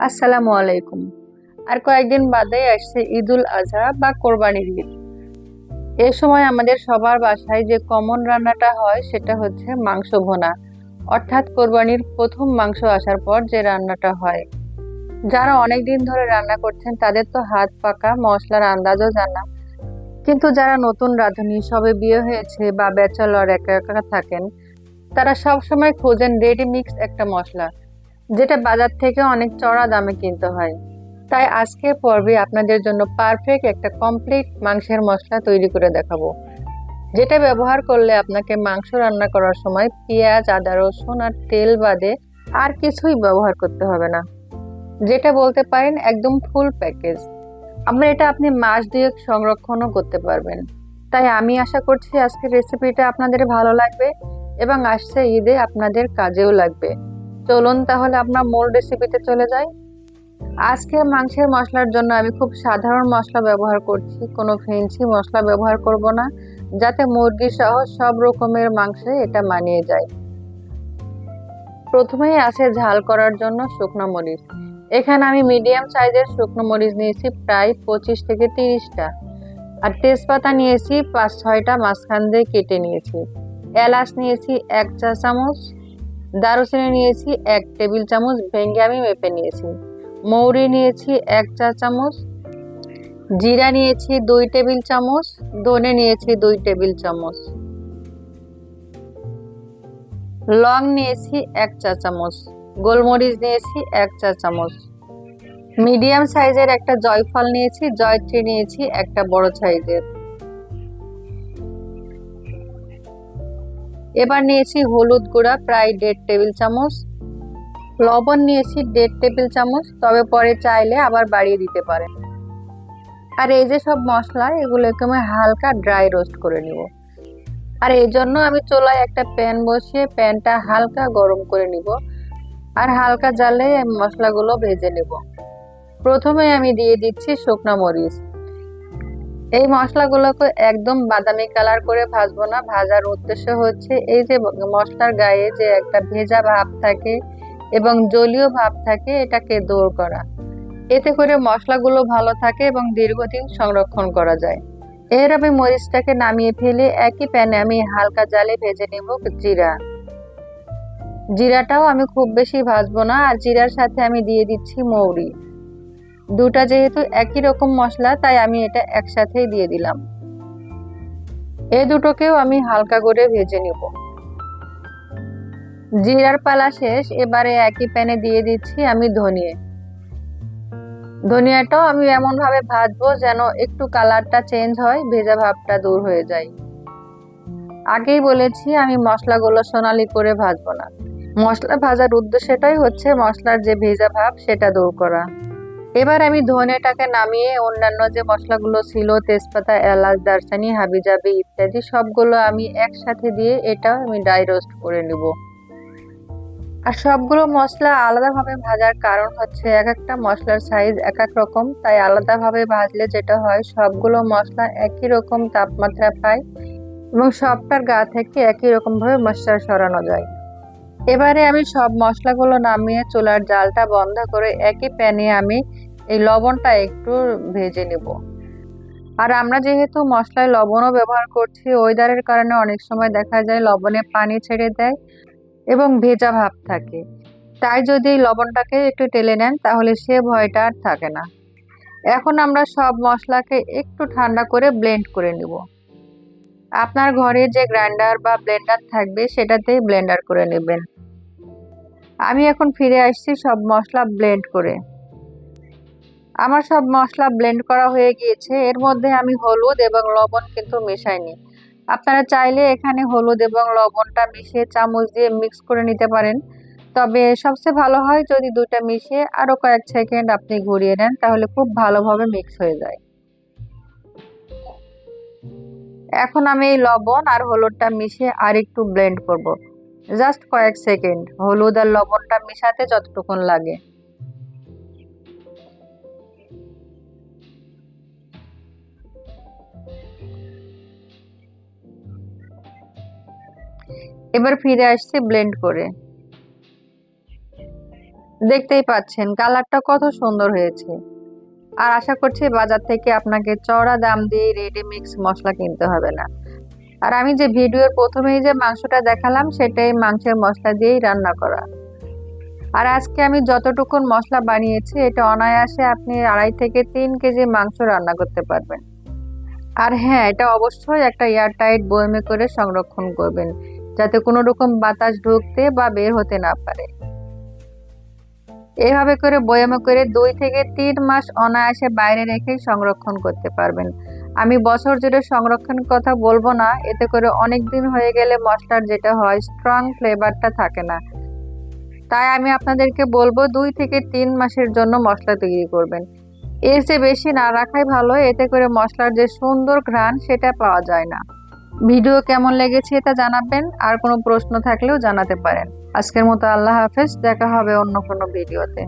আসসালামু আলাইকুম। আর কয়েকদিন বাদেই আসছে ঈদুল আজহা বা কোরবানির ঈদ। এ সময় আমাদের সবার বাসায় যে কমন রান্নাটা হয় সেটা হচ্ছে মাংস ভোনা। অর্থাৎ কোরবানির প্রথম মাংস আসার পর যে রান্নাটা হয়। যারা অনেক দিন ধরে রান্না করছেন তাদের তো হাত পাকা, মশলার আন্দাজও জানা। কিন্তু যারা নতুন রাঁধুনি, সবে বিয়ে হয়েছে বা ব্যাচেলর একা একা থাকেন, তারা সবসময় খোঁজেন রেডি মিক্স একটা মশলা। যেটা বাজার থেকে অনেক চড়া দামে কিনতে হয়। তাই আজকের পর্বে আপনাদের জন্য পারফেক্ট একটা কমপ্লিট মাংসের মশলা তৈরি করে দেখাবো। যেটা ব্যবহার করলে আপনাকে মাংস রান্না করার সময় পেঁয়াজ, আদা, রসুন আর তেল বাদে আর কিছুই ব্যবহার করতে হবে না। যেটা বলতে পারেন একদম ফুল প্যাকেজ আমরা এটা আপনি মাস দিয়ে সংরক্ষণও করতে পারবেন। তাই আমি আশা করছি আজকের রেসিপিটা আপনাদের ভালো লাগবে এবং আসছে ঈদে আপনাদের কাজেও লাগবে। চলুন তাহলে আপনার মূল রেসিপিতে চলে যাই। আজকে মাংসের মশলার জন্য আমি খুব সাধারণ মশলা ব্যবহার করছি, কোনো ফেন্সি মশলা ব্যবহার করব না, যাতে মুরগি সহ সব রকমের মাংসে এটা মানিয়ে যায়। প্রথমেই আছে ঝাল করার জন্য শুকনো মরিচ। এখানে আমি মিডিয়াম সাইজের শুকনো মরিচ নিয়েছি, প্রায় পঁচিশ থেকে তিরিশটা। আর তেজপাতা নিয়েছি পাঁচ ছয়টা মাঝখান দিয়ে কেটে নিয়েছি। এলাচ নিয়েছি এক চা চামচ দারুচিনি নিয়েছি, এক টেবিল চামচ ভেঙে আমি মেপে নিয়েছি। মৌরি নিয়েছি এক চা চামচ। জিরা নিয়েছি দুই টেবিল চামচ। ধনে নিয়েছি দুই টেবিল চামচ। লং নিয়েছি এক চা চামচ। গোলমরিচ নিয়েছি এক চা চামচ। মিডিয়াম সাইজের একটা জয়ফল নিয়েছি, জয়ত্রী নিয়েছি একটা বড় সাইজের। এবার নিয়েছি হলুদ গুঁড়া, প্রায় দেড় টেবিল চামচ। লবণ নিয়েছি দেড় টেবিল চামচ, তবে পরে চাইলে আবার বাড়িয়ে দিতে পারেন। আর এই যে সব মশলা, এগুলোকে আমি হালকা ড্রাই রোস্ট করে নিব। আর এই জন্য আমি চোলায় একটা প্যান বসিয়ে প্যানটা হালকা গরম করে নিব আর হালকা জালে মশলাগুলো ভেজে নেব। প্রথমে আমি দিয়ে দিচ্ছি শুকনো মরিচ। এই মশলাগুলোকে একদম বাদামি কালার করে ভাজবো না। ভাজার উদ্দেশ্য হচ্ছে এই যে মশলার গায়ে যে একটা ভেজা ভাব থাকে এবং জলীয় ভাব থাকে, এটাকে দূর করা। এতে করে মশলাগুলো ভালো থাকে এবং দীর্ঘদিন সংরক্ষণ করা যায়। এর আমি মরিচটাকে নামিয়ে ফেলে একই প্যানে আমি হালকা জালে ভেজে নেব জিরা। জিরাটাও আমি খুব বেশি ভাজবো না, আর জিরার সাথে আমি দিয়ে দিচ্ছি মৌরি। দুটা যেহেতু একই রকম মশলা, তাই আমি এটা একসাথেই দিয়ে দিলাম। এই দুটোকেও আমি হালকা করে ভেজে নেব। জিরার পালা শেষ, এবারে একই প্যানে দিয়ে দিচ্ছি আমি ধনিয়ে। ধনিয়াটাও আমি এমন ভাবে ভাজবো যেন একটু কালারটা চেঞ্জ হয়, ভেজা ভাবটা দূর হয়ে যায়। আগেই বলেছি আমি মশলাগুলো সোনালি করে ভাজবো না। মশলা ভাজার উদ্দেশ্যটাই হচ্ছে মশলার যে ভেজা ভাব, সেটা দূর করা। এবার আমি ধনেটাকে নামিয়ে অন্যান্য যে মশলাগুলো ছিল, তেজপাতা, এলাচ, দারচানি, হাবিজাবি ইত্যাদি, সবগুলো আমি একসাথে দিয়ে এটা আমি ড্রাই রোস্ট করে নিব। আর সবগুলো মশলা আলাদাভাবে ভাজার কারণ হচ্ছে এক একটা মশলার সাইজ এক এক রকম, তাই আলাদাভাবে ভাজলে যেটা হয়, সবগুলো মশলা একই রকম তাপমাত্রা পায় এবং সবটার গা থেকে একই রকমভাবে মশলা সরানো যায়। এবারে আমি সব মশলাগুলো নামিয়ে চুলার জালটা বন্ধ করে একই প্যানে আমি এই লবণটা একটু ভেজে নেব। আর আমরা যেহেতু মশলায় লবণও ব্যবহার করছি, ওয়েদারের কারণে অনেক সময় দেখা যায় লবণে পানি ছেড়ে দেয় এবং ভেজা ভাব থাকে। তাই যদি লবণটাকে একটু টেলে নেন, তাহলে সে ভয়টা আর থাকে না। এখন আমরা সব মশলাকে একটু ঠান্ডা করে ব্লেন্ড করে নেব। আপনার ঘরে যে গ্রাইন্ডার বা ব্লেন্ডার থাকবে, সেটাতেই ব্লেন্ডার করে নেবেন। আমি এখন ফিরে আসছি সব মশলা ব্লেন্ড করে। আমার সব মশলা ব্লেন্ড করা হয়ে গিয়েছে। এর মধ্যে আমি হলুদ এবং লবণ কিন্তু মেশাইনি। আপনারা চাইলে এখানে হলুদ এবং লবণটা মিশিয়ে চামচ দিয়ে মিক্স করে নিতে পারেন। তবে সবচেয়ে ভালো হয় যদি দুটা মিশিয়ে আরও কয়েক সেকেন্ড আপনি ঘুরিয়ে নেন, তাহলে খুব ভালোভাবে মিক্স হয়ে যায়। এখন আমি এই লবণ আর হলুদটা মিশিয়ে আর একটু ব্লেন্ড করব। জাস্ট কয়েক সেকেন্ড। হলুদ আর লবণটা মিশাতে যতটুকুন লাগে। এবার ফিরে আসছি ব্লেন্ড করে। দেখতেই পাচ্ছেন, কালারটা কত সুন্দর হয়েছে। আর আশা করছি বাজার থেকে আপনাকে চড়া দাম দিয়ে রেডি মিক্স মশলা কিনতে হবে না। আর আমি যে ভিডিওর প্রথমেই যে মাংসটা দেখালাম, সেটাই মাংসের মশলা দিয়েই রান্না করা। আর আজকে আমি যতটুকুন মশলা বানিয়েছি, এটা অনায়াসে আপনি আড়াই থেকে তিন কেজি মাংস রান্না করতে পারবেন। আর হ্যাঁ এটা অবশ্যই একটা এয়ারটাইট বয়মে করে সংরক্ষণ করবেন, যাতে কোনো রকম বাতাস ঢুকতে বা বের হতে না পারে। এভাবে করে বয়ামে করে দুই থেকে তিন মাস অনায়াসে বাইরে রেখেই সংরক্ষণ করতে পারবেন। আমি বছর জুড়ে সংরক্ষণের কথা বলব না, এতে করে অনেক দিন হয়ে গেলে মশলার যেটা হয় স্ট্রং ফ্লেভারটা থাকে না। তাই আমি আপনাদেরকে বলব দুই থেকে তিন মাসের জন্য মশলা তৈরি করবেন। এর চেয়ে বেশি না রাখাই ভালো, এতে করে মশলার যে সুন্দর ঘ্রাণ সেটা পাওয়া যায় না। ভিডিও কেমন লেগেছে তা জানাবেন, আর কোনো প্রশ্ন থাকলেও জানাতে পারেন। আজকের মতো আল্লাহ হাফেজ, দেখা হবে অন্য কোনো ভিডিওতে।